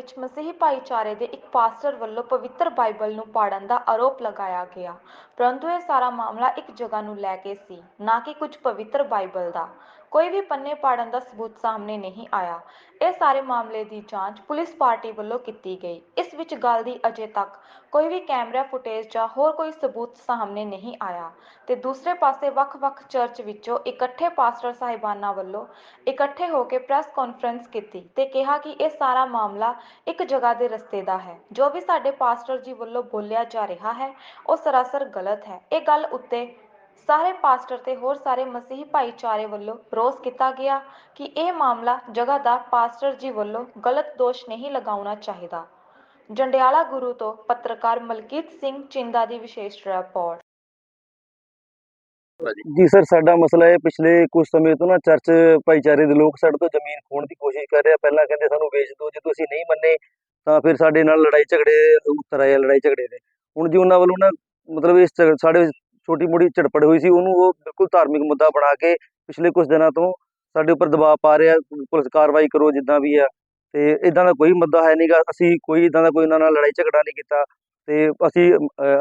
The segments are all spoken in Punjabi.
ਵਿੱਚ ਮਸੀਹੀ ਭਾਈਚਾਰੇ ਦੇ ਇੱਕ ਪਾਸਟਰ ਵੱਲੋਂ ਪਵਿੱਤਰ ਬਾਈਬਲ ਨੂੰ ਪਾੜਨ ਦਾ ਆਰੋਪ ਲਗਾਇਆ ਗਿਆ। ਪਰੰਤੂ ਇਹ ਸਾਰਾ ਮਾਮਲਾ ਇੱਕ ਜਗ੍ਹਾ ਨੂੰ ਲੈ ਕੇ ਸੀ, ਨਾ ਕਿ ਕੁਝ ਪਵਿੱਤਰ ਬਾਈਬਲ ਦਾ। ਕੋਈ ਵੀ ਪੰਨੇ ਪਾੜਨ ਦਾ ਸਬੂਤ ਸਾਹਮਣੇ ਨਹੀਂ ਆਇਆ। ਇਹ ਸਾਰੇ ਮਾਮਲੇ ਦੀ ਜਾਂਚ ਪੁਲਿਸ ਪਾਰਟੀ ਵੱਲੋਂ ਕੀਤੀ ਗਈ। ਇਸ ਵਿੱਚ ਗੱਲ ਦੀ ਅਜੇ ਤੱਕ ਕੋਈ ਵੀ ਕੈਮਰਾ ਫੁਟੇਜ ਜਾਂ ਹੋਰ ਕੋਈ ਸਬੂਤ ਸਾਹਮਣੇ ਨਹੀਂ ਆਇਆ ਤੇ ਦੂਸਰੇ ਪਾਸੇ ਵੱਖ-ਵੱਖ ਚਰਚ ਵਿੱਚੋਂ ਇਕੱਠੇ ਪਾਸਟਰ ਸਾਹਿਬਾਨਾਂ ਵੱਲੋਂ ਇਕੱਠੇ ਹੋ ਕੇ ਪ੍ਰੈਸ ਕਾਨਫਰੰਸ ਕੀਤੀ ਤੇ ਕਿਹਾ ਕਿ ਇਹ ਸਾਰਾ ਮਾਮਲਾ ਇੱਕ ਜਗ੍ਹਾ ਦੇ ਰਸਤੇ ਦਾ ਹੈ। ਜੋ ਵੀ ਸਾਡੇ ਪਾਸਟਰ ਜੀ ਵੱਲੋਂ ਬੋਲਿਆ ਜਾ ਰਿਹਾ ਹੈ, ਉਹ ਸਰਾਸਰ ਗਲਤ ਹੈ। ਇਹ ਗੱਲ ਉੱਤੇ ਸਾਰੇ ਪਾਸਟਰ ਤੇ ਹੋਰ ਸਾਰੇ ਮਸੀਹੀ ਭਾਈਚਾਰੇ ਵੱਲੋਂ ਰੋਸ ਕੀਤਾ ਗਿਆ ਕਿ ਇਹ ਮਾਮਲਾ ਜਗ੍ਹਾਦਾਰ ਪਾਸਟਰ ਜੀ ਵੱਲੋਂ ਗਲਤ ਦੋਸ਼ ਨਹੀਂ ਲਗਾਉਣਾ ਚਾਹੀਦਾ। ਜੰਡਿਆਲਾ ਗੁਰੂ ਤੋਂ ਪੱਤਰਕਾਰ ਮਲਕੀਤ ਸਿੰਘ ਚਿੰਦਾ ਦੀ ਵਿਸ਼ੇਸ਼ ਰਿਪੋਰਟ। ਜੀ ਸਰ, ਸਾਡਾ ਮਸਲਾ ਹੈ ਪਿਛਲੇ ਕੁਝ ਸਮੇਂ ਤੋਂ ਨਾ ਚਰਚ ਭਾਈਚਾਰੇ ਦੇ ਲੋਕ ਸਾਡੇ ਤੋਂ ਜ਼ਮੀਨ ਖੋਣ ਦੀ ਕੋਸ਼ਿਸ਼ ਕਰ ਰਹੇ। ਆ ਪਹਿਲਾਂ ਕਹਿੰਦੇ ਸਾਨੂੰ ਵੇਚ ਦਿਓ ਜਦੋਂ ਅਸੀਂ ਨਹੀਂ ਮੰਨੇ ਤਾਂ ਫਿਰ ਸਾਡੇ ਨਾਲ ਲੜਾਈ ਝਗੜੇ, ਉੱਤਰ ਆਏ ਲੜਾਈ ਝਗੜੇ ਦੇ। ਹੁਣ ਜੀ ਉਹਨਾਂ ਵੱਲੋਂ ਨਾ ਮਤਲਬ ਇਸ ਸਾਡੇ ਛੋਟੀ ਮੋਟੀ ਝੜਪੜ ਹੋਈ ਸੀ ਉਹਨੂੰ ਉਹ ਬਿਲਕੁਲ ਧਾਰਮਿਕ ਮੁੱਦਾ ਬਣਾ ਕੇ ਪਿਛਲੇ ਕੁਝ ਦਿਨਾਂ ਤੋਂ ਸਾਡੇ ਉੱਪਰ ਦਬਾਅ ਪਾ ਰਿਹਾ ਪੁਲਿਸ ਕਾਰਵਾਈ ਕਰੋ ਜਿੱਦਾਂ ਵੀ ਆ ਤੇ ਇਦਾਂ ਦਾ ਕੋਈ ਮੁੱਦਾ ਹੈ ਨਹੀਂਗਾ ਅਸੀਂ ਕੋਈ ਇਦਾਂ ਦਾ ਕੋਈ ਉਹਨਾਂ ਨਾਲ ਲੜਾਈ ਝਗੜਾ ਨਹੀਂ ਕੀਤਾ ਤੇ ਅਸੀਂ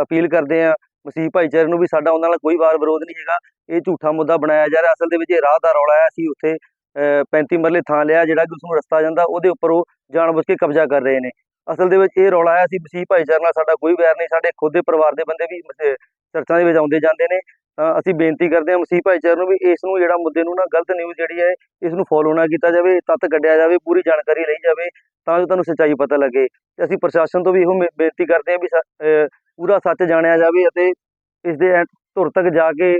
ਅਪੀਲ ਕਰਦੇ ਆ ਮਸੀਹ ਭਾਈਚਾਰੇ ਨੂੰ ਵੀ ਸਾਡਾ ਉਹਨਾਂ ਨਾਲ ਕੋਈ ਵਾਰ ਵਿਰੋਧ ਨਹੀਂ ਹੈਗਾ ਇਹ ਝੂਠਾ ਮੁੱਦਾ ਬਣਾਇਆ ਜਾ ਰਿਹਾ ਅਸਲ ਦੇ ਵਿੱਚ ਇਹ ਰਾਹ ਦਾ ਰੌਲਾ ਹੈ ਅਸੀਂ ਉੱਥੇ ਅ, 35 ਮਰਲੇ ਥਾਂ ਲਿਆ ਜਿਹੜਾ ਕਿ ਉਸ ਨੂੰ ਰਸਤਾ ਜਾਂਦਾ ਉਹਦੇ ਉੱਪਰ ਉਹ ਜਾਣਬੁੱਝ ਕੇ ਕਬਜ਼ਾ ਕਰ ਰਹੇ ਨੇ। ਅਸਲ ਦੇ ਵਿੱਚ ਇਹ ਰੌਲਾ ਹੈ ਅਸੀਂ ਮਸੀਹ ਭਾਈਚਾਰੇ ਨਾਲ ਸਾਡਾ ਕੋਈ ਵੈਰ ਨਹੀਂ, ਸਾਡੇ ਖੁਦ ਦੇ ਪਰਿਵਾਰ ਦੇ ਬੰਦੇ ਵੀ ਮਸ- ਚਰਚਾਂ ਦੇ ਵਿੱਚ ਆਉਂਦੇ ਜਾਂਦੇ ਨੇ। ਤਾਂ ਅਸੀਂ ਬੇਨਤੀ ਕਰਦੇ ਹਾਂ ਮਸੀਹ ਭਾਈਚਾਰੇ ਨੂੰ ਵੀ ਇਸ ਨੂੰ ਜਿਹੜਾ ਮੁੱਦੇ ਨੂੰ ਨਾ ਗਲਤ ਨਿਊਜ਼ ਜਿਹੜੀ ਹੈ, ਇਸ ਨੂੰ ਫੋਲੋ ਨਾ ਕੀਤਾ ਜਾਵੇ, ਤੱਤ ਕੱਢਿਆ ਜਾਵੇ, ਪੂਰੀ ਜਾਣਕਾਰੀ ਲਈ ਜਾਵੇ, ਤਾਂ ਜੋ ਤੁਹਾਨੂੰ ਸੱਚਾਈ ਪਤਾ ਲੱਗੇ। ਤੇ ਅਸੀਂ ਪ੍ਰਸ਼ਾਸਨ ਤੋਂ ਵੀ ਇਹੋ ਬੇਨਤੀ ਕਰਦੇ ਹਾਂ ਵੀ ਸਾ- ਪੂਰਾ ਸੱਚ ਜਾਣਿਆ ਜਾਵੇ ਅਤੇ ਇਸ ਦੇ ਧੁਰ ਤੱਕ ਜਾ ਕੇ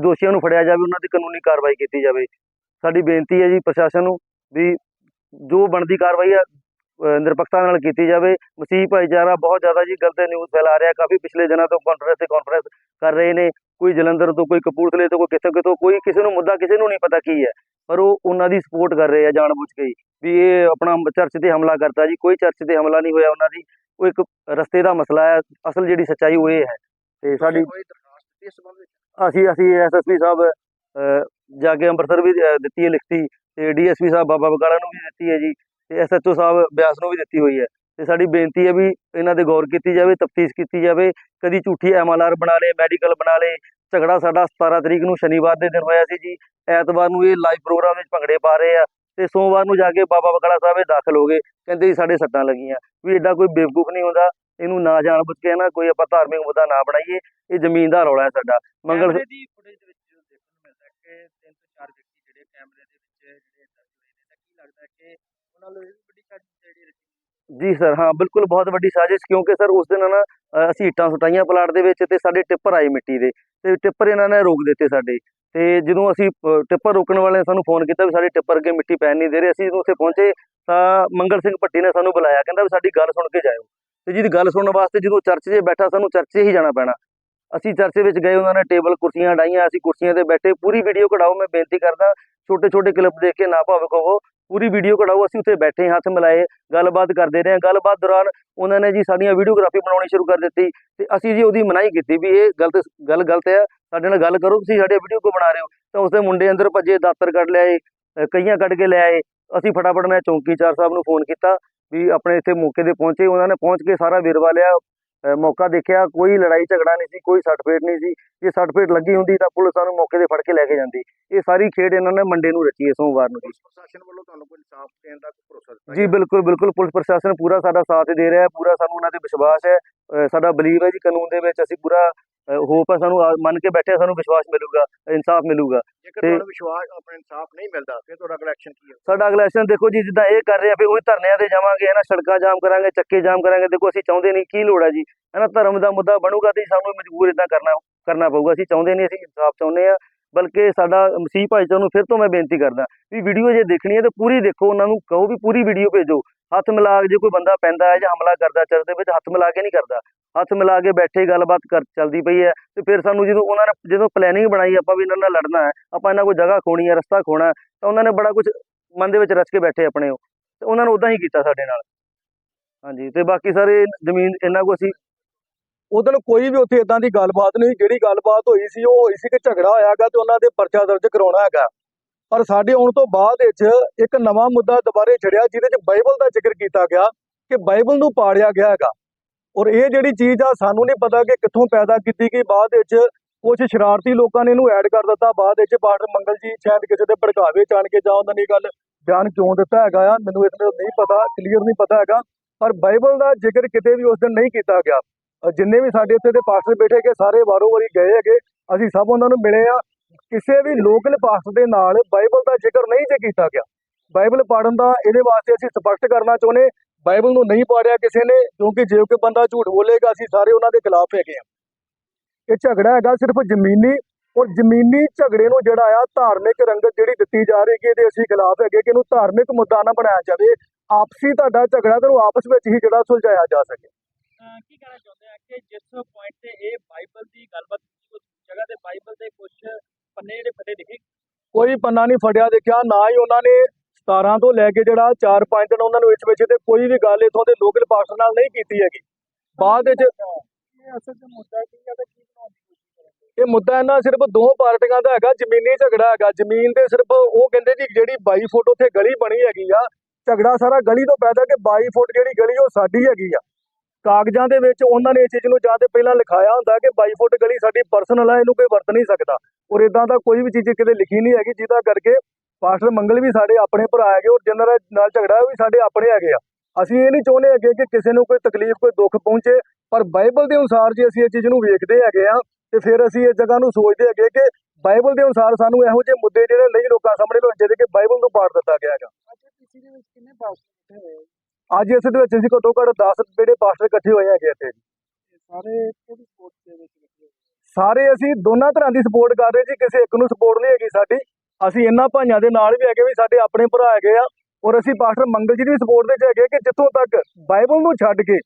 ਦੋਸ਼ੀਆਂ ਨੂੰ ਫੜਿਆ ਜਾਵੇ, ਉਹਨਾਂ ਦੀ ਕਾਨੂੰਨੀ ਕਾਰਵਾਈ ਕੀਤੀ ਜਾਵੇ। ਸਾਡੀ ਬੇਨਤੀ ਹੈ ਜੀ ਪ੍ਰਸ਼ਾਸਨ ਨੂੰ ਵੀ ਜੋ ਬਣਦੀ ਕਾਰਵਾਈ ਆ ਨਿਰਪੱਖਤਾ ਨਾਲ ਕੀਤੀ ਜਾਵੇ। ਮਸੀਹ ਭਾਈਚਾਰਾ ਬਹੁਤ ਜ਼ਿਆਦਾ ਜੀ ਗਲਤ ਨਿਊਜ਼ ਫੈਲਾ ਰਿਹਾ। ਕਾਫੀ ਪਿਛਲੇ ਦਿਨਾਂ ਤੋਂ ਕਾਨਫਰੰਸ ਤੇ ਕਾਨਫਰੰਸ ਕਰ ਰਹੇ ਨੇ। ਕੋਈ ਜਲੰਧਰ ਤੋਂ ਕੋਈ ਕਪੂਰਥਲੇ ਤੋਂ ਕੋਈ ਕਿੱਥੋਂ ਕਿਤੋਂ ਕੋਈ ਕਿਸੇ ਨੂੰ ਮੁੱਦਾ ਕਿਸੇ ਨੂੰ ਨਹੀਂ ਪਤਾ ਕੀ ਹੈ। ਪਰ ਉਹ ਉਹਨਾਂ ਦੀ ਸਪੋਰਟ ਕਰ ਰਹੇ ਆ ਜਾਣਬੁੱਝ ਕੇ ਹੀ। ਵੀ ਇਹ ਆਪਣਾ ਚਰਚ ਤੇ ਹਮਲਾ ਕਰਤਾ ਜੀ। ਕੋਈ ਚਰਚ ਤੇ ਹਮਲਾ ਨਹੀਂ ਹੋਇਆ ਉਹਨਾਂ ਦੀ। ਉਹ ਇੱਕ ਰਸਤੇ ਦਾ ਮਸਲਾ ਹੈ। ਅਸਲ ਜਿਹੜੀ ਸੱਚਾਈ ਉਹ ਇਹ ਹੈ। ਤੇ ਸਾਡੀ ਕੋਈ ਦਰਖਾਸਤ ਦਿੱਤੀ ਇਸ ਸੰਬੰਧ ਵਿੱਚ? ਅਸੀਂ ਅਸੀਂ ਐਸਐਸਪੀ ਸਾਹਿਬ ਜਾ ਕੇ ਅੰਮ੍ਰਿਤਸਰ ਵੀ ਦਿੱਤੀ ਹੈ ਲਿਖਤੀ। ਤੇ ਡੀਐਸਪੀ ਸਾਹਿਬ ਬਾਬਾ ਬਕਾਲਾ ਨੂੰ ਵੀ ਦਿੱਤੀ ਹੈ ਜੀ। ਤੇ ਐਸਐਚਓ ਸਾਹਿਬ ਬਿਆਸ ਨੂੰ ਵੀ ਦਿੱਤੀ ਹੋਈ ਹੈ। ਤੇ ਸਾਡੀ ਬੇਨਤੀ ਹੈ ਵੀ ਇਹਨਾਂ ਦੇ ਗੌਰ ਕੀਤੀ ਜਾਵੇ, ਤਫਤੀਸ਼ ਕੀਤੀ ਜਾਵੇ, ਕਦੀ ਝੂਠੀ ਐਮਐਲਆਰ ਬਣਾ ਲੇ ਮੈਡੀਕਲ ਬਣਾ ਲੇ ਝਗੜਾ ਸਾਡਾ 17 ਤਰੀਕ ਨੂੰ ਸ਼ਨੀਵਾਰ ਦੇ ਦਿਨ ਹੋਇਆ ਸੀ ਜੀ। ਐਤਵਾਰ ਨੂੰ ਇਹ ਲਾਈਵ ਪ੍ਰੋਗਰਾਮ ਵਿੱਚ ਭੰਗੜੇ ਪਾ ਰਹੇ ਆ ਤੇ ਸੋਮਵਾਰ ਨੂੰ ਜਾ ਕੇ ਬਾਬਾ ਬਕਾਲਾ ਸਾਹਿਬ ਇਹ ਦਾਖਲ ਹੋ ਗਏ। ਕਹਿੰਦੇ ਜੀ ਸਾਡੇ ਸੱਟਾਂ ਲੱਗੀਆਂ। ਵੀ ਐਡਾ ਕੋਈ ਬੇਵਕੂਫ ਨਹੀਂ ਹੁੰਦਾ। ਇਹਨੂੰ ਨਾ ਜਾਣ ਬੁੱਝ ਕੇ ਨਾ ਕੋਈ ਆਪਾਂ ਧਾਰਮਿਕ ਮੁੱਦਾ ਨਾ ਬਣਾਈਏ। ਇਹ ਜ਼ਮੀਨ ਦਾ ਰੌਲਾ ਹੈ ਸਾਡਾ। ਮੰਗਲ ਕੈਮਰੇ ਦੀ ਫੁਟੇਜ ਦੇ ਵਿੱਚ ਜੋ ਦੇਖਣ ਨੂੰ ਮਿਲਦਾ ਹੈ ਕਿ ਤਿੰਨ ਤੋਂ ਚਾਰ ਵਿਅਕਤੀ ਜਿਹੜੇ ਕੈਮਰੇ ਦੇ ਵਿੱਚ ਜਿਹੜੇ ਦਰਜ ਹੋਏ ਨੇ ਤਾਂ ਕੀ ਲੱਗਦਾ ਹੈ ਕਿ ਉਹਨਾਂ ਨੂੰ ਇਹ ਵੀ ਵੱਡੀ ਸਾਜ਼ਿਸ਼ ਜਿਹੜੀ ਰਚੀ ਜੀ ਸਰ, ਹਾਂ, ਬਿਲਕੁਲ ਬਹੁਤ ਵੱਡੀ ਸਾਜ਼ਿਸ਼ ਕਿਉਂਕਿ ਸਰ ਉਸ ਦਿਨ ਨਾ ਅਸੀਂ ਇੱਟਾਂ ਸੁਟਾਈਆਂ ਪਲਾਟ ਦੇ ਵਿੱਚ ਤੇ ਸਾਡੇ ਟਿੱਪਰ ਆਏ ਮਿੱਟੀ ਦੇ ਤੇ ਟਿੱਪਰ ਇਹਨਾਂ ਨੇ ਰੋਕ ਦਿੱਤੇ ਸਾਡੇ ਤੇ ਜਦੋਂ ਅਸੀਂ ਟਿੱਪਰ ਰੋਕਣ ਵਾਲੇ ਨੇ ਸਾਨੂੰ ਫੋਨ ਕੀਤਾ ਵੀ ਸਾਡੇ ਟਿੱਪਰ ਅੱਗੇ ਮਿੱਟੀ ਪੈਣ ਨਹੀਂ ਦੇ ਰਹੇ, ਅਸੀਂ ਜਦੋਂ ਉੱਥੇ ਪਹੁੰਚੇ ਤਾਂ ਮੰਗਲ ਸਿੰਘ ਭੱਟੀ ਨੇ ਸਾਨੂੰ ਬੁਲਾਇਆ, ਕਹਿੰਦਾ ਵੀ ਸਾਡੀ ਗੱਲ ਸੁਣ ਕੇ ਜਾਇਓ ਤੇ ਜਿਹਦੀ ਗੱਲ ਸੁਣਨ ਵਾਸਤੇ ਜਦੋਂ ਚਰਚ 'ਚ ਬੈਠਾ ਸਾਨੂੰ ਚਰਚ 'ਚ ਹੀ ਜਾਣਾ ਪੈਣਾ। ਅਸੀਂ ਚਰਚ ਵਿੱਚ ਗਏ, ਉਹਨਾਂ ਨੇ ਟੇਬਲ ਕੁਰਸੀਆਂ ਡਾਈਆਂ ਅਸੀਂ ਕੁਰਸੀਆਂ ਤੇ ਬੈਠੇ, ਪੂਰੀ ਵੀਡੀਓ ਕਢਾਓ, ਮੈਂ ਬੇਨਤੀ ਕਰਦਾ ਛੋਟੇ ਛੋਟੇ ਕਲਿੱਪ ਦੇਖ ਕੇ ਨਾ ਭਾਵਕ ਹੋਵੋ। ਪੂਰੀ ਵੀਡੀਓ ਕਢਾਓ, ਅਸੀਂ ਉੱਥੇ ਬੈਠੇ ਹੱਥ ਮਿਲਾਏ, ਗੱਲਬਾਤ ਕਰਦੇ ਰਹੇ ਗੱਲਬਾਤ ਦੌਰਾਨ ਉਹਨਾਂ ਨੇ ਜੀ ਸਾਡੀਆਂ ਵੀਡੀਓਗ੍ਰਾਫੀ ਬਣਾਉਣੀ ਸ਼ੁਰੂ ਕਰ ਦਿੱਤੀ ਤੇ ਅਸੀਂ ਜੀ ਉਹਦੀ ਮਨਾਹੀ ਕੀਤੀ ਵੀ ਇਹ ਗਲਤ ਗੱਲ ਗਲਤ ਹੈ ਸਾਡੇ ਨਾਲ ਗੱਲ ਕਰੋ, ਤੁਸੀਂ ਸਾਡੇ ਵੀਡੀਓ ਕੋ ਬਣਾ ਰਹੇ ਹੋ? ਤਾਂ ਉਸਦੇ ਮੁੰਡੇ ਅੰਦਰ ਭੱਜੇ, ਦਾਤਰ ਕੱਢ ਲਿਆਏ ਕਈਆਂ ਕੱਢ ਕੇ ਲਿਆਏ। ਅਸੀਂ ਫਟਾਫਟ ਮੈਂ ਚੌਂਕੀਦਾਰ ਸਾਹਿਬ ਨੂੰ ਫੋਨ ਕੀਤਾ ਵੀ ਆਪਣੇ ਇੱਥੇ ਮੌਕੇ ਤੇ ਪਹੁੰਚੇ, ਉਹਨਾਂ ਨੇ ਪਹੁੰਚ ਕੇ ਸਾਰਾ ਵੇਰਵਾ ਲਿਆ। ਮੌਕਾ ਦੇਖਿਆ ਕੋਈ ਲੜਾਈ ਝਗੜਾ ਨਹੀਂ ਸੀ ਕੋਈ ਸੱਟ ਫੇਟ ਨਹੀਂ ਸੀ। ਜੇ ਸੱਟ ਫੇਟ ਲੱਗੀ ਹੁੰਦੀ ਤਾਂ ਪੁਲਿਸ ਸਾਨੂੰ ਮੌਕੇ ਤੇ ਫੜ ਕੇ ਲੈ ਕੇ ਜਾਂਦੀ। ਇਹ ਸਾਰੀ ਖੇਡ ਇਹਨਾਂ ਨੇ ਮੰਡੇ ਨੂੰ ਰਚੀ ਹੈ ਸੋਮਵਾਰ ਨੂੰ। ਜੀ ਪੁਲਿਸ ਪ੍ਰਸ਼ਾਸਨ ਵੱਲੋਂ ਤੁਹਾਨੂੰ ਕੋਈ ਇਨਸਾਫ ਦੇਣ ਦਾ ਕੋਈ ਭਰੋਸਾ ਦਿੱਤਾ ਜੀ ਬਿਲਕੁਲ ਬਿਲਕੁਲ। ਪੁਲਿਸ ਪ੍ਰਸ਼ਾਸਨ ਪੂਰਾ ਸਾਡਾ ਸਾਥ ਦੇ ਰਿਹਾ ਹੈ ਪੂਰਾ ਸਾਨੂੰ ਉਹਨਾਂ ਤੇ ਵਿਸ਼ਵਾਸ ਹੈ। ਸਾਡਾ ਬਲੀਵ ਹੈ ਜੀ ਕਾਨੂੰਨ ਦੇ ਵਿੱਚ ਅਸੀਂ ਪੂਰਾ ਹੋਪ ਹੈ ਸਾਨੂੰ ਆ- ਮੰਨ ਕੇ ਬੈਠੇ ਸਾਨੂੰ ਵਿਸ਼ਵਾਸ ਮਿਲੂਗਾ ਇਨਸਾਫ ਮਿਲੂਗਾ। ਜੇਕਰ ਤੁਹਾਨੂੰ ਵਿਸ਼ਵਾਸ ਆਪਣਾ ਇਨਸਾਫ ਨਹੀਂ ਮਿਲਦਾ ਫਿਰ ਤੁਹਾਡਾ ਅਗਲਾ ਐਕਸ਼ਨ ਕੀ ਹੈ? ਸਾਡਾ ਅਗਲਾ ਐਕਸ਼ਨ ਦੇਖੋ ਜੀ ਜਿੱਦਾਂ ਇਹ ਕਰ ਰਹੇ ਆ ਫਿਰ ਉਹੀ ਧਰਨਿਆਂ ਤੇ ਜਾਵਾਂਗੇ ਹੈ ਨਾ ਸੜਕਾਂ ਜਾਮ ਕਰਾਂਗੇ ਚੱਕੇ ਜਾਮ ਕਰਾਂਗੇ ਦੇਖੋ ਅਸੀਂ ਚਾਹੁੰਦੇ ਨਹੀਂ ਕੀ ਲੋੜ ਹੈ ਜੀ? ਹੈ ਨਾ ਧਰਮ ਦਾ ਮੁੱਦਾ ਬਣੂਗਾ ਤੇ ਸਾਨੂੰ ਮਜਬੂਰ ਇਦਾਂ ਕਰਨਾ ਕਰਨਾ ਪਊਗਾ ਅਸੀਂ ਚਾਹੁੰਦੇ ਨਹੀਂ ਅਸੀਂ ਇਨਸਾਫ ਚਾਹੁੰਦੇ ਆ ਬਲਕਿ ਸਾਡਾ ਮਸੀਹ ਭਾਈਚਾਰੇ ਨੂੰ ਫਿਰ ਤੋਂ ਮੈਂ ਬੇਨਤੀ ਕਰਦਾ ਵੀ ਵੀਡੀਓ ਜੇ ਦੇਖਣੀ ਹੈ ਤਾਂ ਪੂਰੀ ਦੇਖੋ ਉਹਨਾਂ ਨੂੰ ਕਹੋ ਵੀ ਪੂਰੀ ਵੀਡੀਓ ਭੇਜੋ। ਹੱਥ ਮਿਲਾ ਕੇ ਜੇ ਕੋਈ ਬੰਦਾ ਪੈਂਦਾ ਹੈ ਜਾਂ ਹਮਲਾ ਕਰਦਾ ਚਰਚ ਦੇ ਵਿੱਚ, ਹੱਥ ਮਿਲਾ ਕੇ ਨਹੀਂ ਕਰਦਾ। ਹੱਥ ਮਿਲਾ ਕੇ ਬੈਠੇ ਗੱਲਬਾਤ ਕਰ, ਚੱਲਦੀ ਪਈ ਹੈ ਤੇ ਫਿਰ ਸਾਨੂੰ ਜਦੋਂ ਉਹਨਾਂ ਨੇ, ਜਦੋਂ ਪਲੈਨਿੰਗ ਬਣਾਈ ਆਪਾਂ ਵੀ ਇਹਨਾਂ ਨਾਲ ਲੜਨਾ ਹੈ, ਆਪਾਂ ਇਹਨਾਂ ਕੋਈ ਜਗ੍ਹਾ ਖੋਣੀ ਹੈ, ਰਸਤਾ ਖੋਣਾ ਤਾਂ ਉਹਨਾਂ ਨੇ ਬੜਾ ਕੁਝ ਮਨ ਦੇ ਵਿੱਚ ਰਚ ਕੇ ਬੈਠੇ ਆਪਣੇ ਉਹ। ਤੇ ਉਹਨਾਂ ਨੇ ਉਦਾਂ ਹੀ ਕੀਤਾ ਸਾਡੇ ਨਾਲ। ਹਾਂਜੀ, ਤੇ ਬਾਕੀ ਸਾਰੇ ਜ਼ਮੀਨ, ਇਹਨਾਂ ਕੋ ਅਸੀਂ ਉਦੋਂ ਕੋਈ ਵੀ ਉੱਥੇ ਇਦਾਂ ਦੀ ਗੱਲਬਾਤ ਨਹੀਂ, ਜਿਹੜੀ ਗੱਲਬਾਤ ਹੋਈ ਸੀ, ਉਹ ਹੋਈ ਸੀ ਕਿ ਝਗੜਾ ਹੋਇਆਗਾ ਤੇ ਉਹਨਾਂ ਦੇ ਪਰਚਾ ਦਰਜ ਕਰਾਉਣਾ ਹੈਗਾ। ਪਰ ਸਾਡੇ ਆਉਣ ਤੋਂ ਬਾਅਦ ਵਿੱਚ ਇੱਕ ਨਵਾਂ ਮੁੱਦਾ ਦੁਬਾਰੇ ਛੜਿਆ ਜਿਹਦੇ 'ਚ ਬਾਈਬਲ ਦਾ ਜ਼ਿਕਰ ਕੀਤਾ ਗਿਆ ਕਿ ਬਾਈਬਲ ਨੂੰ ਪਾੜਿਆ ਗਿਆ ਹੈਗਾ। ਔਰ ਇਹ ਜਿਹੜੀ ਚੀਜ਼ ਆ, ਸਾਨੂੰ ਨਹੀਂ ਪਤਾ ਕਿ ਕਿੱਥੋਂ ਪੈਦਾ ਕੀਤੀ ਗਈ। ਬਾਅਦ ਵਿੱਚ ਕੁਝ ਸ਼ਰਾਰਤੀ ਲੋਕਾਂ ਨੇ ਇਹਨੂੰ ਐਡ ਕਰ ਦਿੱਤਾ। ਬਾਅਦ ਵਿੱਚ ਬਾਰਡਰ ਮੰਗਲ ਜੀ ਸ਼ਾਇਦ ਕਿਸੇ ਦੇ ਭੜਕਾਵੇ ਚ ਆਣ ਕੇ ਜਾਂ ਉਹਨਾਂ ਨੇ ਇਹ ਗੱਲ ਬਿਆਨ ਕਿਉਂ ਦਿੱਤਾ ਹੈਗਾ ਆ, ਮੈਨੂੰ ਇਸ ਦਾ ਨਹੀਂ ਪਤਾ ਕਲੀਅਰ ਨਹੀਂ ਪਤਾ ਹੈਗਾ। ਪਰ ਬਾਈਬਲ ਦਾ ਜ਼ਿਕਰ ਕਿਤੇ ਵੀ ਉਸ ਦਿਨ ਨਹੀਂ ਕੀਤਾ ਗਿਆ। ਜਿੰਨੇ ਵੀ ਸਾਡੇ ਇੱਥੇ ਦੇ ਪਾਸਟਰ ਬੈਠੇ ਕੇ ਸਾਰੇ ਵਾਰੋ ਵਾਰੀ ਗਏ ਹੈਗੇ। ਅਸੀਂ ਸਭ ਉਹਨਾਂ ਨੂੰ ਮਿਲੇ ਆ। ਕਿਸੇ ਵੀ ਲੋਕਲ ਪਾਸਟਰ ਦੇ ਨਾਲ ਬਾਈਬਲ ਦਾ ਜ਼ਿਕਰ ਨਹੀਂ ਜੇ ਕੀਤਾ ਗਿਆ। ਬਾਈਬਲ ਪੜਨ ਦਾ ਇਹਦੇ ਵਾਸਤੇ ਅਸੀਂ ਸਪਸ਼ਟ ਕਰਨਾ ਚਾਹੁੰਦੇ ਬਾਈਬਲ ਨੂੰ ਨਹੀਂ ਪੜਿਆ ਕਿਸੇ ਨੇ, ਕਿਉਂਕਿ ਜੇ ਕੋਈ ਬੰਦਾ ਝੂਠ ਬੋਲੇਗਾ, ਅਸੀਂ ਸਾਰੇ ਉਹਨਾਂ ਦੇ ਖਿਲਾਫ ਹੈਗੇ ਆ ਇਹ ਝਗੜਾ ਹੈਗਾ ਸਿਰਫ ਜ਼ਮੀਨੀ ਔਰ ਜ਼ਮੀਨੀ ਝਗੜੇ ਨੂੰ ਜਿਹੜਾ ਆ ਧਾਰਮਿਕ ਰੰਗਤ ਜਿਹੜੀ ਦਿੱਤੀ ਜਾ ਰਹੀ ਹੈ ਇਹਦੇ ਅਸੀਂ ਖਿਲਾਫ ਹੈਗੇ ਕਿ ਇਹਨੂੰ ਧਾਰਮਿਕ ਮੁੱਦਾ ਨਾ ਬਣਾਇਆ ਜਾਵੇ। ਆਪਸੀ ਤੁਹਾਡਾ ਝਗੜਾ ਤੇ ਉਹ ਆਪਸ ਵਿੱਚ ਹੀ ਜਿਹੜਾ ਸੁਲਝਾਇਆ ਜਾ ਸਕੇ। ਕੀ ਕਹਿਣਾ ਚਾਹੁੰਦੇ ਆ ਕਿ ਜਿਸ ਪੁਆਇੰਟ ਤੇ ਇਹ ਬਾਈਬਲ ਦੀ ਗੱਲਬਾਤ ਕੀਤੀ, ਉਸ ਜਗ੍ਹਾ ਤੇ ਬਾਈਬਲ ਦੇ ਕੁਝ ਪੰਨੇ ਜਿਹੜੇ ਫਟੇ ਦਿਖੇ ਕੋਈ ਪੰਨਾ ਨਹੀਂ ਫੜਿਆ ਦੇਖਿਆ, ਨਾ ਹੀ ਉਹਨਾਂ ਨੇ 17 ਤੋਂ ਲੈ ਕੇ ਜਿਹੜਾ 4-5 ਦਿਨ ਉਹਨਾਂ ਨੂੰ ਇਸ ਵਿੱਚ ਤੇ ਕੋਈ ਵੀ ਗੱਲ ਇਥੋਂ ਦੇ ਲੋਕਲ ਪਾਸਟਰ ਨਾਲ ਨਹੀਂ ਕੀਤੀ ਹੈਗੀ। ਬਾਅਦ ਵਿੱਚ ਇਹ ਮੁੱਦਾ ਇਹਨਾਂ ਸਿਰਫ ਦੋ ਪਾਰਟੀਆਂ ਦਾ ਹੈਗਾ, ਜ਼ਮੀਨੀ ਝਗੜਾ ਹੈਗਾ। ਜ਼ਮੀਨ ਤੇ ਸਿਰਫ ਉਹ ਕਹਿੰਦੇ ਜੀ ਜਿਹੜੀ 22 ਫੁੱਟ ਉੱਥੇ ਗਲੀ ਬਣੀ ਹੈਗੀ ਆ, ਝਗੜਾ ਸਾਰਾ ਗਲੀ ਤੋਂ ਪੈਦਾ ਕਿ 22 ਫੁੱਟ ਜਿਹੜੀ ਗਲੀ ਉਹ ਸਾਡੀ ਹੈਗੀ ਆ। ਕਾਗਜ਼ਾਂ ਦੇ ਵਿੱਚ ਉਹਨਾਂ ਨੇ ਇਸ ਚੀਜ਼ ਨੂੰ ਜਾਂ ਤੇ ਪਹਿਲਾਂ ਲਿਖਾਇਆ ਹੁੰਦਾ ਕਿ 22 ਫੁੱਟ ਗਲੀ ਸਾਡੀ ਪਰਸਨਲ ਆ, ਇਹਨੂੰ ਕੋਈ ਵਰਤ ਨਹੀਂ ਸਕਦਾ। ਔਰ ਇਦਾਂ ਦਾ ਕੋਈ ਵੀ ਚੀਜ਼ ਕਿਤੇ ਲਿਖੀ ਨਹੀਂ ਹੈਗੀ ਜਿਹਦਾ ਕਰਕੇ ਪਾਸਟਰ ਮੰਗਲ ਵੀ ਸਾਡੇ ਆਪਣੇ ਭਰਾ ਹੈਗੇ ਔਰ ਜਿਨ੍ਹਾਂ ਦਾ ਨਾਲ ਝਗੜਾ ਵੀ ਸਾਡੇ ਆਪਣੇ ਹੈਗੇ ਆ। ਅਸੀਂ ਇਹ ਨਹੀਂ ਚਾਹੁੰਦੇ ਹੈਗੇ ਕਿ ਕਿਸੇ ਨੂੰ ਕੋਈ ਤਕਲੀਫ ਕੋਈ ਦੁੱਖ ਪਹੁੰਚੇ ਪਰ ਬਾਈਬਲ ਦੇ ਅਨੁਸਾਰ ਜੇ ਅਸੀਂ ਇਹ ਚੀਜ਼ ਨੂੰ ਵੇਖਦੇ ਹੈਗੇ ਆ ਤੇ ਫਿਰ ਅਸੀਂ ਇਸ ਜਗ੍ਹਾ ਨੂੰ ਸੋਚਦੇ ਹੈਗੇ ਕਿ ਬਾਈਬਲ ਦੇ ਅਨੁਸਾਰ ਸਾਨੂੰ ਇਹੋ ਜਿਹੇ ਮੁੱਦੇ ਜਿਹੜੇ ਨਹੀਂ ਲੋਕਾਂ ਸਾਹਮਣੇ ਲਿਆਉਣੇ ਚਾਹੀਦੇ ਕਿ ਬਾਈਬਲ ਨੂੰ ਪਾੜ ਦਿੱਤਾ ਗਿਆ ਹੈਗਾ। ਦੇ ਅੱਜ ਇਸ ਦੇ ਵਿੱਚ ਅਸੀਂ ਘੱਟੋ ਘੱਟ 10 ਜਿਹੜੇ ਪਾਸਟਰ ਇਕੱਠੇ ਹੋਏ ਹੈਗੇ ਇੱਥੇ। ਸਾਰੇ ਕਿਹੜੀ ਸਪੋਰਟ ਦੇ ਵਿੱਚ ਸਾਰੇ ਅਸੀਂ ਦੋਨਾਂ ਤਰ੍ਹਾਂ ਦੀ ਸਪੋਰਟ ਕਰ ਰਹੇ ਜੀ, ਕਿਸੇ ਇੱਕ ਨੂੰ ਸਪੋਰਟ ਨਹੀਂ ਹੈਗੀ ਸਾਡੀ। ਅਸੀਂ ਇਹਨਾਂ ਭਾਈਆਂ ਦੇ ਨਾਲ ਵੀ ਹੈਗੇ ਵੀ ਸਾਡੇ ਆਪਣੇ ਭਰਾ ਹੈਗੇ ਆ, ਔਰ ਅਸੀਂ ਪਾਸਟਰ ਮੰਗਲ ਜੀ ਦੀ ਸਪੋਰਟ ਦੇ ਚ ਹੈਗੇ ਕਿ ਜਿੱਥੋਂ ਤੱਕ ਬਾਈਬਲ ਨੂੰ ਛੱਡ ਕੇ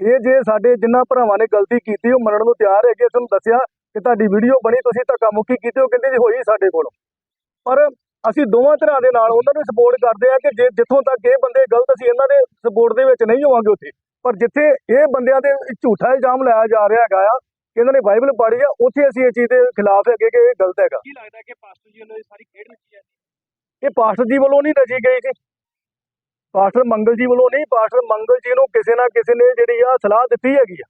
ਇਹ ਜੇ ਸਾਡੇ ਜਿਨ੍ਹਾਂ ਭਰਾਵਾਂ ਨੇ ਗਲਤੀ ਕੀਤੀ, ਉਹ ਮੰਨਣ ਨੂੰ ਤਿਆਰ ਹੈਗੇ ਤੁਹਾਨੂੰ ਦੱਸਿਆ ਕਿ ਤੁਹਾਡੀ ਵੀਡੀਓ ਬਣੀ, ਤੁਸੀਂ ਧੱਕਾ ਮੁੱਕੀ ਕੀਤੀ, ਉਹ ਕਹਿੰਦੇ ਜੀ ਹੋਈ ਸਾਡੇ ਕੋਲੋਂ। ਪਰ ਅਸੀਂ ਦੋਵਾਂ ਤਰ੍ਹਾਂ ਦੇ ਨਾਲ ਉਹਨਾਂ ਨੂੰ ਸਪੋਰਟ ਕਰਦੇ ਆ ਕਿ ਜੇ ਜਿੱਥੋਂ ਤੱਕ ਇਹ ਬੰਦੇ ਗਲਤ ਅਸੀਂ ਇਹਨਾਂ ਦੇ ਸਪੋਰਟ ਦੇ ਵਿੱਚ ਨਹੀਂ ਹੋਵਾਂਗੇ ਉੱਥੇ। ਪਰ ਜਿੱਥੇ ਇਹ ਬੰਦਿਆਂ ਦੇ ਝੂਠਾ ਇਲਜ਼ਾਮ ਲਾਇਆ ਜਾ ਰਿਹਾ ਹੈਗਾ ਆ ਕਿ ਇਹਨਾਂ ਨੇ ਬਾਈਬਲ ਪੜ੍ਹੀ ਆ ਉੱਥੇ ਅਸੀਂ ਇਹ ਚੀਜ਼ ਦੇ ਖਿਲਾਫ ਹੈਗੇ ਕਿ ਇਹ ਗਲਤ ਹੈਗਾ। ਕੀ ਲੱਗਦਾ ਕਿ ਪਾਸਟਰ ਜੀ ਵੱਲੋਂ ਇਹ ਸਾਰੀ ਖੇਡ ਰਚੀ ਜਾਂਦੀ ਇਹ ਪਾਸਟਰ ਜੀ ਵੱਲੋਂ ਨਹੀਂ ਰਚੀ ਗਈ ਜੀ। ਪਾਸਟਰ ਮੰਗਲ ਜੀ ਵੱਲੋਂ ਨਹੀਂ ਪਾਸਟਰ ਮੰਗਲ ਜੀ ਨੂੰ ਕਿਸੇ ਨਾ ਕਿਸੇ ਨੇ ਜਿਹੜੀ ਆ ਸਲਾਹ ਦਿੱਤੀ ਹੈਗੀ ਆ।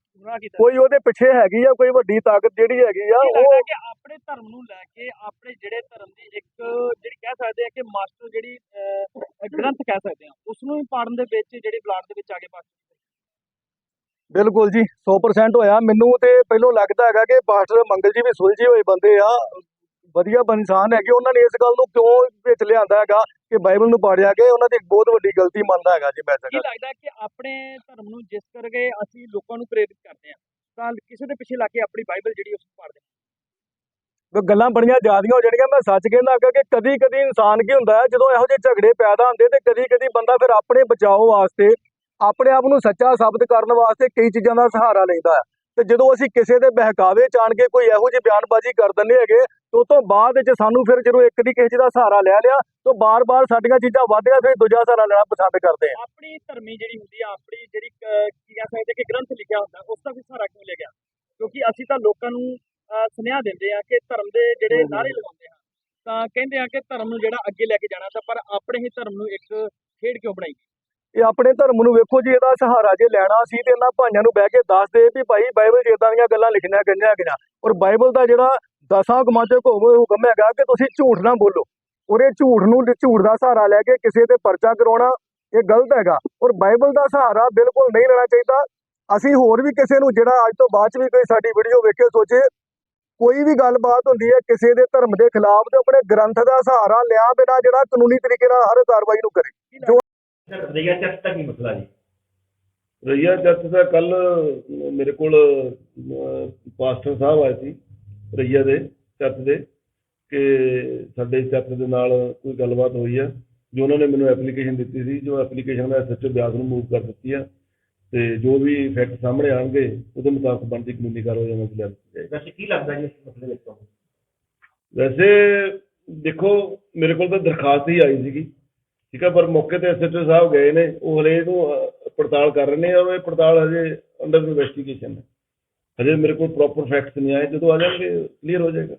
ਕੋਈ ਉਹਦੇ ਪਿੱਛੇ ਹੈਗੀ ਆ ਕੋਈ ਵੱਡੀ ਤਾਕਤ ਜਿਹੜੀ ਹੈਗੀ ਆ ਉਹ ਲੱਗਦਾ ਕਿ ਆਪਣੇ ਧਰਮ ਨੂੰ ਲੈ ਕੇ ਆਪਣੇ ਜਿਹੜੇ ਧਰਮ ਦੀ ਇੱਕ ਜਿਹੜੀ ਕਹਿ ਸਕਦੇ ਆ ਕਿ ਮਾਸਟਰ ਜਿਹੜੀ ਗ੍ਰੰਥ ਕਹਿ ਸਕਦੇ ਆ ਉਸ ਨੂੰ ਵੀ ਪਾੜਨ ਦੇ ਵਿੱਚ ਜਿਹੜੀ ਬਲਾਡ ਦੇ ਵਿੱਚ ਆ ਕੇ ਪਾਸਟਰ ਬਿਲਕੁਲ ਜੀ 100% ਹੋਇਆ। ਮੈਨੂੰ ਤੇ ਪਹਿਲੋਂ ਲੱਗਦਾ ਹੈਗਾ ਕਿ ਪਾਸਟਰ ਮੰਗਲ ਜੀ ਵੀ ਸੁਲਝੇ ਹੋਏ ਬੰਦੇ ਆ। ਵਧੀਆ ਇਨਸਾਨ ਹੈਗੇ। ਉਹਨਾਂ ਨੇ ਇਸ ਗੱਲ ਨੂੰ ਕਿਉਂ ਵਿੱਚ ਲਿਆਂਦਾ ਹੈਗਾ ਕਿ ਬਾਈਬਲ ਨੂੰ ਪਾੜਿਆ ਗਿਆ ਉਹਨਾਂ ਦੀ ਬਹੁਤ ਵੱਡੀ ਗਲਤੀ ਮੰਨਦਾ ਹੈਗਾ ਜੀ ਮੈਂ ਤਾਂ ਕੀ ਲੱਗਦਾ ਕਿ ਆਪਣੇ ਧਰਮ ਨੂੰ ਜਿਸ ਕਰਕੇ ਅਸੀਂ ਲੋਕਾਂ ਨੂੰ ਪ੍ਰੇਰਿਤ ਕਰਦੇ ਆ ਤਾਂ ਕਿਸੇ ਦੇ ਪਿੱਛੇ ਲੱਗ ਕੇ ਆਪਣੀ ਬਾਈਬਲ ਜਿਹੜੀ ਉਸ ਨੂੰ ਪਾੜਦੇ ਹਾਂ। ਵੀ ਗੱਲਾਂ ਬੜੀਆਂ ਜ਼ਿਆਦੀਆਂ ਹੋ ਜਾਣਗੀਆਂ। ਮੈਂ ਸੱਚ ਕਹਿੰਦਾ ਹੈਗਾ ਕਿ ਕਦੀ ਕਦੀ ਇਨਸਾਨ ਕੀ ਹੁੰਦਾ ਹੈ ਜਦੋਂ ਇਹੋ ਜਿਹੇ ਝਗੜੇ ਪੈਦਾ ਹੁੰਦੇ ਤੇ ਕਦੀ ਕਦੀ ਬੰਦਾ ਫਿਰ ਆਪਣੇ ਬਚਾਓ ਵਾਸਤੇ ਆਪਣੇ ਆਪ ਨੂੰ ਸੱਚਾ ਸਾਬਤ ਕਰਨ ਵਾਸਤੇ ਕਈ ਚੀਜ਼ਾਂ ਦਾ ਸਹਾਰਾ ਲੈਂਦਾ ਹੈ। ਤੇ ਜਦੋਂ ਅਸੀਂ ਕਿਸੇ ਦੇ ਬਹਿਕਾਵੇ ਚ ਆਣ ਕੇ ਕੋਈ ਇਹੋ ਜਿਹੀ ਬਿਆਨਬਾਜ਼ੀ ਕਰ ਦਿੰਦੇ ਹੈਗੇ ਤੇ ਤੋਂ ਬਾਅਦ ਵਿੱਚ ਸਾਨੂੰ ਫਿਰ ਜਦੋਂ ਇੱਕ ਦੀ ਕਿਸੇ ਚੀਜ਼ ਦਾ ਸਹਾਰਾ ਲੈ ਲਿਆ ਤਾਂ ਬਾਰ-ਬਾਰ ਸਾਡੀਆਂ ਚੀਜ਼ਾਂ ਵਧਦੀਆਂ ਫਿਰ ਦੂਜਾ ਸਹਾਰਾ ਲੈਣਾ ਪਸੰਦ ਕਰਦੇ ਆ ਆਪਣੀ ਧਰਮੀ ਜਿਹੜੀ ਹੁੰਦੀ ਆ ਆਪਣੀ ਜਿਹੜੀ ਕੀ ਕਹਿ ਸਕਦੇ ਕਿ ਗ੍ਰੰਥ ਲਿਖਿਆ ਹੁੰਦਾ ਉਸ ਦਾ ਵੀ ਸਹਾਰਾ ਕਿਉਂ ਲਿਆ ਗਿਆ? ਕਿਉਂਕਿ ਅਸੀਂ ਤਾਂ ਲੋਕਾਂ ਨੂੰ ਸੁਨੇਹਾ ਦਿੰਦੇ ਆ ਕਿ ਧਰਮ ਦੇ ਜਿਹੜੇ। ਨਾਰੇ ਲਗਾਉਂਦੇ ਆ ਤਾਂ ਕਹਿੰਦੇ ਆ ਕਿ ਧਰਮ ਨੂੰ ਜਿਹੜਾ ਅੱਗੇ ਲੈ ਕੇ ਜਾਣਾ ਤਾਂ ਪਰ ਆਪਣੇ ਹੀ ਧਰਮ ਨੂੰ ਇੱਕ ਖੇਡ ਕਿਉਂ ਬਣਾਈ ਇਹ ਆਪਣੇ ਧਰਮ ਨੂੰ ਵੇਖੋ ਜੀ, ਇਹਦਾ ਸਹਾਰਾ ਜੇ ਲੈਣਾ ਸੀ ਤੇ ਇਹਨਾਂ ਭਾਈਆਂ ਨੂੰ ਬਹਿ ਕੇ ਦੱਸ ਦੇ ਵੀ ਭਾਈ ਬਾਈਬਲ 'ਚ ਇਦਾਂ ਦੀਆਂ ਗੱਲਾਂ ਲਿਖਣੀਆਂ ਗਈਆਂ ਹੈਗੀਆਂ। ਔਰ ਬਾਈਬਲ ਦਾ ਜਿਹੜਾ ਦਸਾਂ ਹੁਕਮਾਂ 'ਚ ਹੁਕਮ ਹੈਗਾ ਕਿ ਤੁਸੀਂ ਝੂਠ ਨਾ ਬੋਲੋ। ਔਰ ਇਹ ਝੂਠ ਨੂੰ ਝੂਠ ਦਾ ਸਹਾਰਾ ਲੈ ਕੇ ਕਿਸੇ ਤੇ ਪਰਚਾ ਕਰਾਉਣਾ, ਇਹ ਗਲਤ ਹੈਗਾ। ਔਰ ਬਾਈਬਲ ਦਾ ਸਹਾਰਾ ਬਿਲਕੁਲ ਨਹੀਂ ਲੈਣਾ ਚਾਹੀਦਾ। ਅਸੀਂ ਹੋਰ ਵੀ ਕਿਸੇ ਨੂੰ ਜਿਹੜਾ ਅੱਜ ਤੋਂ ਬਾਅਦ 'ਚ ਵੀ ਕੋਈ ਸਾਡੀ ਵੀਡੀਓ ਵੇਖੇ, ਸੋਚੇ, ਕੋਈ ਵੀ ਗੱਲਬਾਤ ਹੁੰਦੀ ਹੈ ਕਿਸੇ ਦੇ ਧਰਮ ਦੇ ਖਿਲਾਫ ਤੇ ਆਪਣੇ ਗ੍ਰੰਥ ਦਾ ਸਹਾਰਾ ਲਿਆ ਬਿਨਾਂ ਜਿਹੜਾ ਕਾਨੂੰਨੀ ਤਰੀਕੇ ਨਾਲ ਹਰ ਕਾਰਵਾਈ ਨੂੰ ਕਰੇ। ਰਈਆ ਚਰਚ ਦਾ ਕੀ ਮਸਲਾ ਜੀ? ਰਈਆ ਚਰਚ ਦਾ ਕੱਲ ਮੇਰੇ ਕੋਲ ਅਹ, ਪਾਸਟਰ ਸਾਹਿਬ ਆਏ ਸੀ ਰਈਆ ਦੇ ਚਰਚ ਦੇ ਕਿ ਸਾਡੇ ਚਰਚ ਦੇ ਨਾਲ ਕੋਈ ਗੱਲਬਾਤ ਹੋਈ ਆ ਜੋ ਉਹਨਾਂ ਨੇ ਮੈਨੂੰ ਐਪਲੀਕੇਸ਼ਨ ਦਿੱਤੀ ਸੀ ਜੋ ਐਪਲੀਕੇਸ਼ਨ ਮੈਂ ਸੱਚੋ ਬਿਆਸ ਨੂੰ ਮੂਵ ਕਰ ਦਿੱਤੀ ਆ ਤੇ ਜੋ ਵੀ ਫੈਕਟ ਸਾਹਮਣੇ ਆਣਗੇ ਉਹਦੇ ਮੁਤਾਬਕ ਬਣਦੀ ਕਾਨੂੰਨੀ ਕਾਰਵਾਈ 'ਚ ਲਿਆਂਦੀ ਜਾਏਗੀ। ਵੈਸੇ ਕੀ ਲੱਗਦਾ ਜੀ ਇਸ ਮਸਲੇ ਵਿੱਚ? ਤੁਹਾਨੂੰ ਵੈਸੇ ਦੇਖੋ ਮੇਰੇ ਕੋਲ ਤਾਂ ਦਰਖਾਸਤ ਹੀ ਆਈ ਸੀਗੀ। ਠੀਕ ਹੈ ਪਰ ਮੌਕੇ ਤੇ ਐਸਐਚਓ ਸਾਹਿਬ ਗਏ ਨੇ, ਉਹ ਹਲੇ ਇਹਨੂੰ ਪੜਤਾਲ ਕਰ ਰਹੇ ਨੇ, ਔਰ ਇਹ ਪੜਤਾਲ ਹਜੇ ਅੰਡਰ ਇਨਵੈਸਟੀਗੇਸ਼ਨ ਹੈ। ਹਜੇ ਮੇਰੇ ਕੋਲ ਪ੍ਰੋਪਰ ਫੈਕਟਸ ਨਹੀਂ ਆਏ, ਜਦੋਂ ਆ ਜਾਣਗੇ ਕਲੀਅਰ ਹੋ ਜਾਏਗਾ।